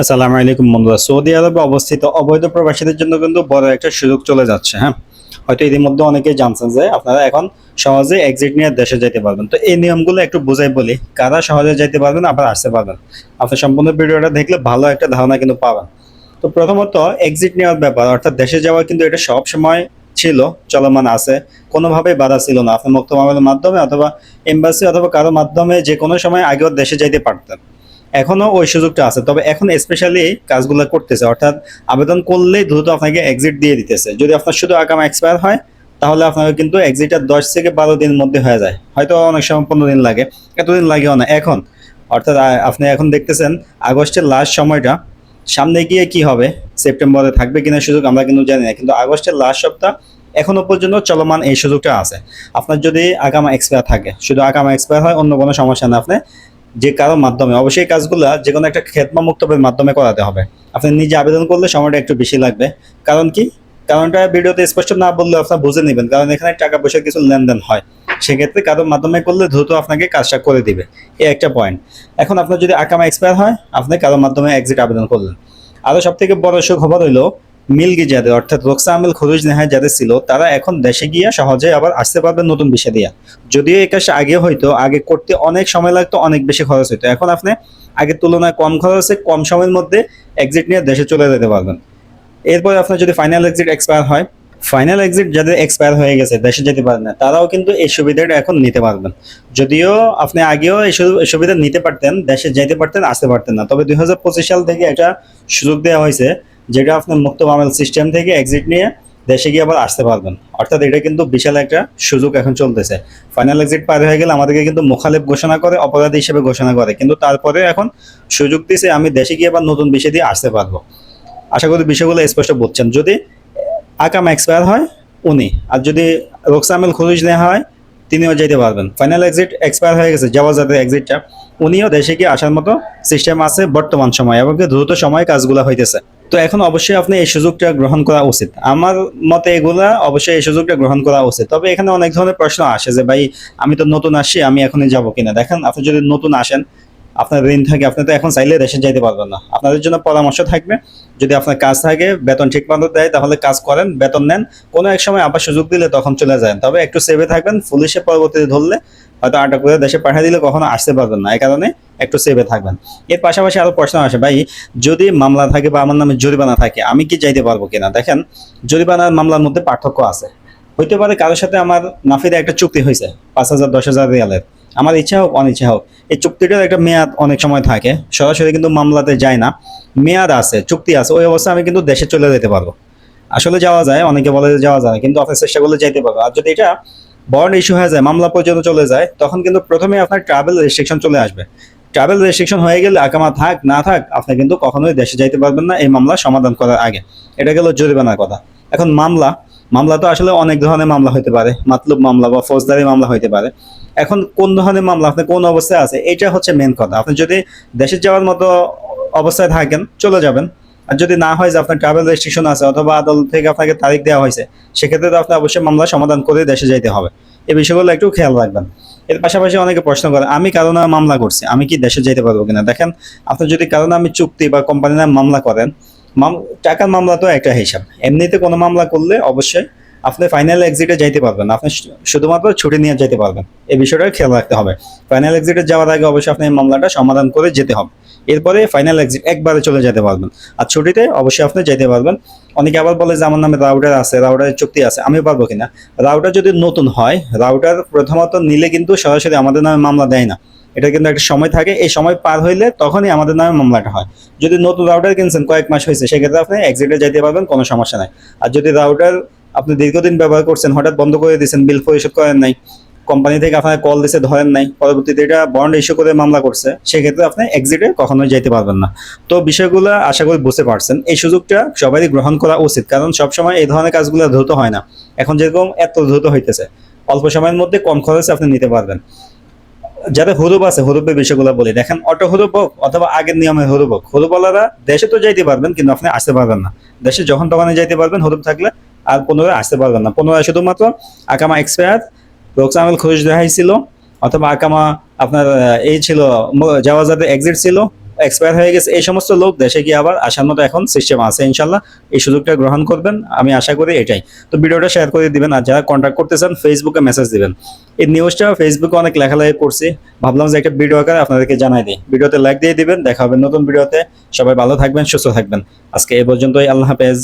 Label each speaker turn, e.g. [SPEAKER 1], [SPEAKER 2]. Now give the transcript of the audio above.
[SPEAKER 1] আসসালামু আলাইকুম বন্ধুরা। সৌদি আরবে অবস্থিত অবৈধ প্রবাসীদের জন্য কিন্তু বড় একটা সুযোগ চলে যাচ্ছে হ্যাঁ? হয়তো ইতিমধ্যে অনেকেই জানছেন যে আপনারা এখন সহজে এক্সিট নিয়ে দেশে যেতে পারবেন। তো এই নিয়মগুলো একটু বুঝাই বলি, কারা সহজে যেতে পারবেন, আবার আসতে পারবেন? আপনি সম্পূর্ণ ভিডিওটা দেখলে ভালো একটা ধারণা কিন্তু পাবেন। তো প্রথমত এক্সিট নেওয়ার ব্যাপার, অর্থাৎ দেশে যাওয়া কিন্তু এটা সব সময় ছিল, চলমান আছে, কোনোভাবেই বাধা ছিল না। আপনি মুক্ত মামলার মাধ্যমে অথবা এম্বাসি অথবা কারও মাধ্যমে যে কোনো সময় আগেও দেশে যাইতে পারতেন। এখনও ওই সুযোগটা আছে। তবে এখন স্পেশালি কাজগুলো করতেছে। অর্থাৎ আবেদন করলেই দ্রুত আপনাকে এক্সিট দিয়ে দিতেছে। যদি আপনার শুধু আগাম এক্সপায়ার হয়, তাহলে আপনাকে কিন্তু এক্সিটটা দশ থেকে বারো দিনের মধ্যে হয়ে যায়। হয়তো অনেক সময় পনেরো দিন লাগে, এতদিন লাগেও না। এখন, অর্থাৎ আপনি এখন দেখতেছেন আগস্টের লাস্ট সময়টা। সামনে গিয়ে কি হবে? সেপ্টেম্বরে থাকবে কিনা সুযোগ আমরা কিন্তু জানি না। কিন্তু আগস্টের লাস্ট সপ্তাহ এখনও পর্যন্ত চলমান এই সুযোগটা আছে। আপনার যদি আগাম এক্সপায়ার থাকে, শুধু আগাম এক্সপায়ার হয়, অন্য কোনো সমস্যা না আপনি যে কারও মাধ্যমে, অবশ্যই কাজগুলা যে কোনো একটা খেতমা মুক্তবের মাধ্যমে করাতে হবে। আপনি নিজে আবেদন করলে সময়টা একটু বেশি লাগবে। কারণ কি? কারণটা ভিডিওতে স্পষ্ট না বললে আপনার বুঝে নেবেন, কারণ এখানে টাকা পয়সার কিছু লেনদেন হয়। সেক্ষেত্রে কারোর মাধ্যমে করলে দ্রুত আপনাকে কাজটা করে দিবে। এই একটা পয়েন্ট এখন আপনার যদি আকামা এক্সপায়ার হয়, আপনি কারোর মাধ্যমে এক্সিট আবেদন করলেন। আরও সব থেকে বড় সুখবর হইল মিলগি যাদের অর্থাৎ রোকসা আমেল খরুজ নেহায় যাদের ছিল, তারা এখন দেশে গিয়ে সহজে আবার আসতে পারবে নতুন বিষয় দিয়া। যদিও এই আগে হয়তো আগে করতে অনেক সময় লাগতো, অনেক বেশি খরচ হতো এখন আপনি আগের তুলনায় কম খরচে কম সময়ের মধ্যে এক্সিট নিয়ে দেশে চলে যেতে পারবেন। এরপরে আপনার যদি ফাইনাল এক্সিট এক্সপায়ার হয় ফাইনাল এক্সিট যাদের এক্সপায়ার হয়ে গেছে, দেশে যেতে পারেন না, তারাও কিন্তু এই সুবিধাটা এখন নিতে পারবেন। যদিও আপনি আগেও এই সুবিধা নিতে পারতেন, দেশে যেতে পারতেন, আসতে পারতেন না। তবে দুই হাজার পঁচিশ সাল থেকে একটা সুযোগ দেওয়া হয়েছে যেটা আপনার মুক্ত মামেল সিস্টেম থেকে এক্সিট নিয়ে দেশে গিয়ে আবার আসতে পারবেন। অর্থাৎ এটা কিন্তু বিশাল একটা সুযোগ এখন চলতেছে। ফাইনাল এক্সিট পার হয়ে গেলে আমাদেরকে কিন্তু মোখালেব ঘোষণা করে, অপরাধী হিসেবে ঘোষণা করে। কিন্তু তারপরে এখন সুযোগ দিয়েছে আমি দেশে গিয়ে আবার নতুন বিষয় দিয়ে আসতে পারব। আশা করি বিষয়গুলো স্পষ্ট বুঝছেন। যদি আকাম এক্সপায়ার হয়, উনি। আর যদি রোকসামেল খুরুজ নেওয়া হয়, তিনিও যেতে পারবেন। ফাইনাল এক্সিট এক্সপায়ার হয়ে গেছে যাওয়া যাতে এক্সিটটা উনিও দেশে গিয়ে আসার মতো সিস্টেম আছে বর্তমান সময় এবং দ্রুত সময়ে কাজগুলো হইতেছে। তো এখন অবশ্যই আপনি এই সুযোগটা গ্রহণ করা উচিত। আমার মতে এগুলা অবশ্যই এই সুযোগটা গ্রহণ করা উচিত। তবে এখানে অনেক ধরনের প্রশ্ন আসে যে, ভাই, আমি তো নতুন আসি আমি এখনই যাব কিনা? দেখেন, আপনি যদি নতুন আসেন, আপনার ঋণ থাকে, আপনি তো এখন চাইলে দেশে যাইতে পারবেন না। আপনাদের জন্য পরামর্শ থাকবে, যদি আপনার কাজ থাকে, বেতন ঠিক মতো দেয়, তাহলে কাজ করেন, বেতন নেন। কোনো এক সময় আবার সুযোগ দিলে তখন চলে যায় তবে একটু সেভে থাকবেন পুলিশে পরবর্তীতে ধরলে হয়তো আটক করে দেশে পাঠিয়ে দিলে কখনো আসতে পারবেন না। এই কারণে একটু সেভে থাকবেন। এর পাশাপাশি আরও প্রশ্ন আসে, ভাই, যদি মামলা থাকে বা আমার নামে জরিমানা থাকে, আমি কি যাইতে পারব কিনা? দেখেন জরিমানার মামলার মধ্যে পার্থক্য আছে। হইতে পারে কারোর সাথে আমার নাফিদে একটা চুক্তি হয়েছে, পাঁচ হাজার, দশ হাজার রিয়ালের। আমার ইচ্ছা হোক, অনিচ্ছা হোক, এই চুক্তিটার একটা মেয়াদ অনেক সময় থাকে, সরাসরি কিন্তু মামলাতে যায় না। মেয়াদ আছে, চুক্তি আছে, ওই অবস্থায় আমি কিন্তু দেশে চলে যেতে পারব। আসলে যাওয়া যায়, অনেকে বলে যাওয়া যায় কিন্তু আপনি চেষ্টা করলে যাইতে পারব। আর যদি এটা বন্ড ইস্যু হয়ে যায়, মামলা পর্যন্ত চলে যায়, তখন কিন্তু প্রথমে আপনার ট্রাভেল রেস্ট্রিকশন চলে আসবে। ট্রাভেল রেস্ট্রিকশন হয়ে গেলে আকামা থাক, না থাক, আপনি কিন্তু কখনোই দেশে যাইতে পারবেন না, এই মামলা সমাধান করার আগে। এটা গেল জরিমানার কথা। এখন মামলা মামলা তো আসলে অনেক ধরনের মামলা হতে পারে, মাতলুব মামলা বা ফৌজদারি মামলা হতে পারে। এখন কোন ধরনের মামলা, আপনি কোন অবস্থায় আছে, এটা হচ্ছে মেন কথা। আপনি যদি দেশে যাওয়ার মতো অবস্থায় থাকেন, চলে যাবেন। আর যদি না হয় যে আপনার ট্রাভেল রেস্ট্রিকশন আছে অথবা আদালত থেকে আপনাকে তারিখ দেওয়া হয়েছে, সেক্ষেত্রে তো আপনি অবশ্যই মামলা সমাধান করে দেশে যাইতে হবে। এই বিষয়গুলো একটু খেয়াল রাখবেন। এর পাশাপাশি অনেকে প্রশ্ন করে, আমি কারও নামে মামলা করছি, আমি কি দেশে যেতে পারব কিনা? দেখেন, আপনি যদি কারও আমি চুক্তি বা কোম্পানির নামে মামলা করেন টাকার মামলা তো একটা হিসাব। এমনিতে কোনো মামলা করলে অবশ্যই আপনি ফাইনাল এক্সিটে যাইতে পারবেন। আপনি শুধুমাত্র ছুটি নিয়ে যেতে পারবেন। এই বিষয়টা খেয়াল রাখতে হবে। ফাইনাল এক্সিটে যাওয়ার আগে অবশ্যই আপনি মামলাটা সমাধান করে যেতে হবে। এরপরে ফাইনাল এক্সিট একবারে চলে যেতে পারবেন। আর ছুটিতে অবশ্যই আপনি যেতে পারবেন। অনেকে আবার বলে যে, আমার নামে রাউটার আছে রাউটারের চুক্তি আছে আমি পারব কিনা? রাউটার যদি নতুন হয় রাউটার প্রথমত নিলে কিন্তু সরাসরি আমাদের নামে মামলা দেয় না। এটা কিন্তু একটা সময় থাকে। এই সময় পার হইলে তখনই আমাদের নামে মামলাটা হয়। যদি নতুন রাউটার কিনছেন, কয়েক মাস হয়েছে সেক্ষেত্রে আপনি এক্সিটে যেতে পারবেন, কোনো সমস্যা নাই। আর যদি রাউটার আপনি দীর্ঘদিন ব্যবহার করছেন, হঠাৎ বন্ধ করে দিয়েছেন বিল পরিশোধ করেন নাই কোম্পানি থেকে আপনাকে কল দিছে ধরেন নাই, পরবর্তীতে এটা বন্ড ইস্যু করে মামলা করছে, সেক্ষেত্রে আপনি এক্সিটে কখনোই যেতে পারবেন না। তো বিষয়গুলো আশা করি বুঝতে পারছেন, এই সুযোগটা সবারই গ্রহণ করা উচিত, কারণ সবসময় এই ধরনের কাজগুলো দ্রুত হয় না। এখন যেরকম এত দ্রুত হইতেছে, অল্প সময়ের মধ্যে কম খরচে আপনি নিতে পারবেন। যাদের হরুপ আছে, হরুপের বিষয়গুলো বলি, দেখেন অটো হরুপ হোক অথবা আগের নিয়মে হরুপ হোক, হরুপওয়ালারা দেশে তো যাইতে পারবেন, কিন্তু আপনি আসতে পারবেন না। দেশে যখন তখনই যাইতে পারবেন, হরুপ থাকলে আর পুনরায় আসতে পারবেন না। পুনরায় শুধুমাত্র আকামা এক্সপায়ার রোকসামেল খুশ রেহাই ছিল অথবা আকামা আপনার এই ছিল যাতে এক্সিট ছিল এক্সপায়ার হয়ে গেছে। এই সমস্ত লোক দেশে গিয়ে আবার আসার মতো এখন সিস্টেম আছে ইনশাল্লাহ এই সুযোগটা গ্রহণ করবেন। আমি আশা করি এটাই। তো ভিডিওটা শেয়ার করে দিবেন আর যারা কন্ট্যাক্ট করতে চান ফেসবুকে মেসেজ দিবেন। এই নিউজটা ফেসবুকে অনেক লেখালেখি করছি। ভাবলাম যে একটা ভিডিও আকারে আপনাদেরকে জানাই দিই। ভিডিওতে লাইক দিয়ে দিবেন। দেখা হবে নতুন ভিডিওতে। সবাই ভালো থাকবেন, সুস্থ থাকবেন। আজকে এই পর্যন্তই। আল্লাহ হাফেজ।